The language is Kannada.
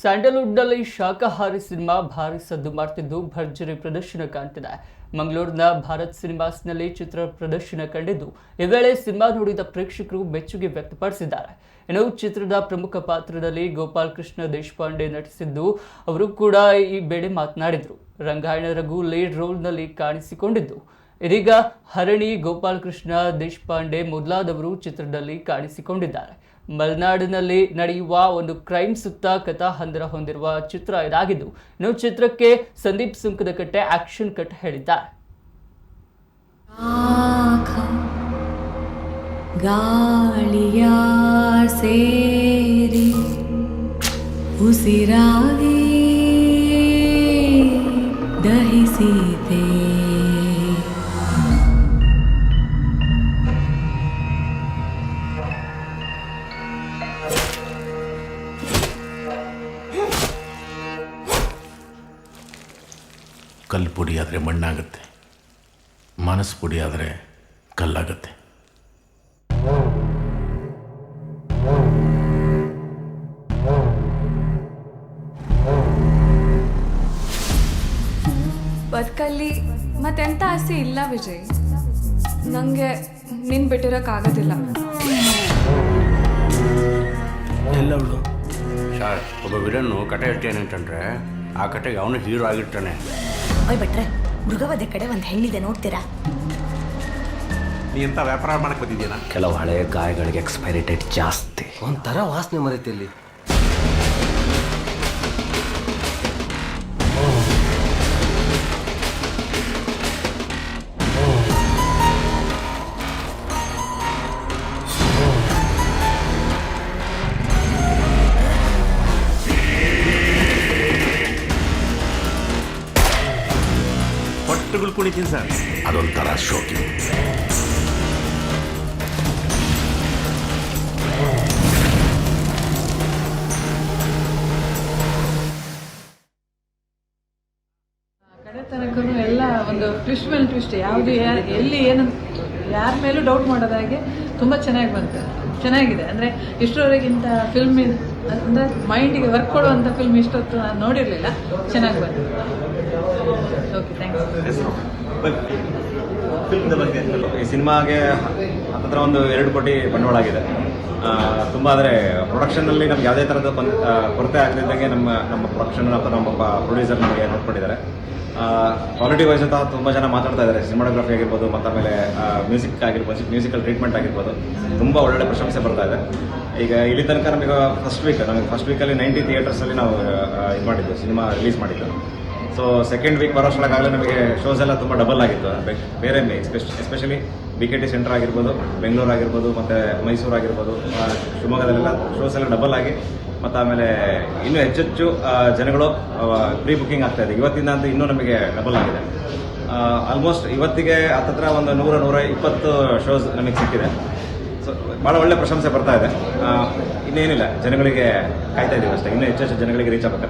ಸ್ಯಾಂಡಲ್ವುಡ್ನಲ್ಲಿ ಶಾಖಾಹಾರಿ ಸಿನಿಮಾ ಭಾರಿ ಸದ್ದು ಮಾಡ್ತಿದ್ದು ಭರ್ಜರಿ ಪ್ರದರ್ಶನ ಕಾಣ್ತಿದೆ. ಮಂಗಳೂರಿನ ಭಾರತ್ ಸಿನಿಮಾಸ್ನಲ್ಲಿ ಚಿತ್ರ ಪ್ರದರ್ಶನ ಕಂಡಿದ್ದು ಈ ವೇಳೆ ಸಿನಿಮಾ ನೋಡಿದ ಪ್ರೇಕ್ಷಕರು ಮೆಚ್ಚುಗೆ ವ್ಯಕ್ತಪಡಿಸಿದ್ದಾರೆ. ಇನ್ನು ಚಿತ್ರದ ಪ್ರಮುಖ ಪಾತ್ರದಲ್ಲಿ ಗೋಪಾಲ್ ಕೃಷ್ಣ ದೇಶಪಾಂಡೆ ನಟಿಸಿದ್ದು ಅವರು ಕೂಡ ಈ ವೇಳೆ ಮಾತನಾಡಿದರು. ರಂಗಾಯಣ ರಘು ಲೀಡ್ ರೋಲ್ನಲ್ಲಿ ಕಾಣಿಸಿಕೊಂಡಿದ್ದು. ಇದೀಗ ಹರಣಿ ಗೋಪಾಲ್ ಕೃಷ್ಣ ದೇಶಪಾಂಡೆ ಮೊದಲಾದವರು ಚಿತ್ರದಲ್ಲಿ ಕಾಣಿಸಿಕೊಂಡಿದ್ದಾರೆ. ಮಲೆನಾಡಿನಲ್ಲಿ ನಡೆಯುವ ಒಂದು ಕ್ರೈಮ್ ಸುತ್ತ ಕಥಾಹಂದರ ಹೊಂದಿರುವ ಚಿತ್ರ ಇದಾಗಿದ್ದು, ಇನ್ನು ಚಿತ್ರಕ್ಕೆ ಸಂದೀಪ್ ಸುಂಕದ ಕಟ್ಟೆ ಆಕ್ಷನ್ ಕಟ್ ಹೇಳಿದ್ದಾರೆ. ಗಾಳಿಯ ಸೇರಿ ಉಸಿರಾಗಿ ದಹಿಸಿದೆ ಕಲ್ಲು ಪುಡಿ ಆದರೆ ಮಣ್ಣಾಗುತ್ತೆ. ಮನಸ್ಸು ಪುಡಿ ಆದರೆ ಕಲ್ಲಾಗುತ್ತೆ. ಬದುಕಲ್ಲಿ ಮತ್ತೆಂತ ಆಸೆ ಇಲ್ಲ ವಿಜಯ್. ನನಗೆ ನಿನ್ ಬಿಟ್ಟಿರೋಕ್ಕಾಗೋದಿಲ್ಲ. ಎಲ್ಲವಳು ಸರ್ ಒಬ್ಬ ವಿಲನ್ನು ಕತೆ ಹೇಳ್ತೇನೆ ಅಂತಂದ್ರೆ ಆ ಕತೆಗೆ ಅವನು ಹೀರೋ ಆಗಿರ್ತಾನೆ. ಓಯ್ ಬಿಟ್ರೆ ಮೃಗವಧೆ ಕಡೆ ಒಂದು ಹೆಣ್ಣಿದೆ ನೋಡ್ತೀರಾ? ನೀ ಎಂತ ವ್ಯಾಪಾರ ಮಾಡಕ್ ಬಂದಿದ್ದೀನಾ ಕೆಲವು ಹಳೆಯ ಗಾಯಗಳಿಗೆ ಎಕ್ಸ್ಪೈರಿ ಡೇಟ್ ಜಾಸ್ತಿ. ಒಂಥರ ವಾಸನೆ ಮರೈತೆ ಪಟ್ಟುಗಳು ಕುಣಿತೀನಿ ಸರ್ ಅದೊಂಥರ ಶೋಕಿ. ಕಡೆ ಎಲ್ಲ ಒಂದು ಟ್ವಿಸ್ಟ್ ಮೇಲೆ ಟ್ವಿಸ್ಟ್ ಯಾವುದು ಯಾರು ಎಲ್ಲಿ ಏನು ಯಾರ ಮೇಲೂ ಡೌಟ್ ಮಾಡೋದಾಗೆ ತುಂಬಾ ಚೆನ್ನಾಗಿ ಬಂತು. ಚೆನ್ನಾಗಿದೆ. ಅಂದ್ರೆ ಇಷ್ಟರವರೆಗಿಂತ ಫಿಲ್ಮ್ ಅಂದರೆ ಮೈಂಡಿಗೆ ವರ್ಕ್ ಕೊಡುವಂಥ ಫಿಲ್ಮ್ ಇಷ್ಟೊತ್ತು ನಾನು ನೋಡಿರಲಿಲ್ಲ. ಚೆನ್ನಾಗಿ ಬಂತು. ಓಕೆ ಥ್ಯಾಂಕ್ಸ್ ಬಗ್ಗೆ ಈ ಸಿನಿಮಾಗೆ ಹತ್ತಿರ ಒಂದು ಎರಡು ಕೋಟಿ ಬಂಡವಾಳ ಆಗಿದೆ. ತುಂಬ ಅಂದರೆ ಪ್ರೊಡಕ್ಷನಲ್ಲಿ ನಮ್ಗೆ ಯಾವುದೇ ಥರದ ಕೊರತೆ ಆಗದಿದ್ದಂಗೆ ನಮ್ಮ ನಮ್ಮ ಪ್ರೊಡಕ್ಷನ್ ಅಥವಾ ನಮ್ಮ ಪ್ರೊಡ್ಯೂಸರ್ ನಮಗೆ ನೋಡ್ಕೊಂಡಿದ್ದಾರೆ ಕ್ವಾಲಿಟಿ ವೈಸ್ ಅಂತ ತುಂಬ ಜನ ಮಾತಾಡ್ತಾ ಇದ್ದಾರೆ. ಸಿನಿಮಾಟೋಗ್ರಫಿ ಆಗಿರ್ಬೋದು, ಮತ್ತು ಆಮೇಲೆ ಮ್ಯೂಸಿಕ್ ಆಗಿರ್ಬೋದು ಮ್ಯೂಸಿಕಲ್ ಟ್ರೀಟ್ಮೆಂಟ್ ಆಗಿರ್ಬೋದು. ತುಂಬ ಒಳ್ಳೆ ಪ್ರಶಂಸೆ ಬರ್ತಾ ಇದೆ. ಈಗ ಇಲ್ಲಿ ತನಕ ನಮಗೆ ಫಸ್ಟ್ ವೀಕ್ ನಮಗೆ ಫಸ್ಟ್ ವೀಕಲ್ಲಿ ನೈಂಟಿ ಥಿಯೇಟರ್ಸಲ್ಲಿ ನಾವು ಇದು ಮಾಡಿದ್ದು ಸಿನಿಮಾ ರಿಲೀಸ್ ಮಾಡಿದ್ದು. ಸೊ ಸೆಕೆಂಡ್ ವೀಕ್ ಬರೋಷ್ಟೊಳಗಾಗಲೇ ನಮಗೆ ಶೋಸ್ ಎಲ್ಲ ತುಂಬ ಡಬಲ್ ಆಗಿತ್ತು. ಬೇರೆ especially B K T centre ಆಗಿರ್ಬೋದು ಬೆಂಗಳೂರು ಆಗಿರ್ಬೋದು, ಮತ್ತು ಮೈಸೂರು ಆಗಿರ್ಬೋದು ಶಿವಮೊಗ್ಗದಲ್ಲೆಲ್ಲ ಶೋಸ್ ಎಲ್ಲ ಡಬಲ್ ಆಗಿ, ಮತ್ತು ಆಮೇಲೆ ಇನ್ನೂ ಹೆಚ್ಚೆಚ್ಚು ಜನಗಳು ಪ್ರೀ ಬುಕ್ಕಿಂಗ್ ಆಗ್ತಾ ಇದೆ. ಇವತ್ತಿಂದ ಅಂತ ಇನ್ನೂ ನಮಗೆ ಡಬಲ್ ಆಗಿದೆ. ಆಲ್ಮೋಸ್ಟ್ ಇವತ್ತಿಗೆ ಹತ್ತತ್ರ ಒಂದು ನೂರ ನೂರ ಇಪ್ಪತ್ತು ಶೋಸ್ ನಮಗೆ ಸಿಕ್ಕಿದೆ. ಸೊ ಭಾಳ ಒಳ್ಳೆ ಪ್ರಶಂಸೆ ಬರ್ತಾ ಇದೆ. ಇನ್ನೇನಿಲ್ಲ, ಜನಗಳಿಗೆ ಕಾಯ್ತಾ ಇದ್ದೀವಿ ಅಷ್ಟೇ. ಇನ್ನೂ ಹೆಚ್ಚೆಚ್ಚು ಹೆಚ್ಚು ಜನಗಳಿಗೆ ರೀಚ್ ಆಗಬೇಕಾದ್ರೆ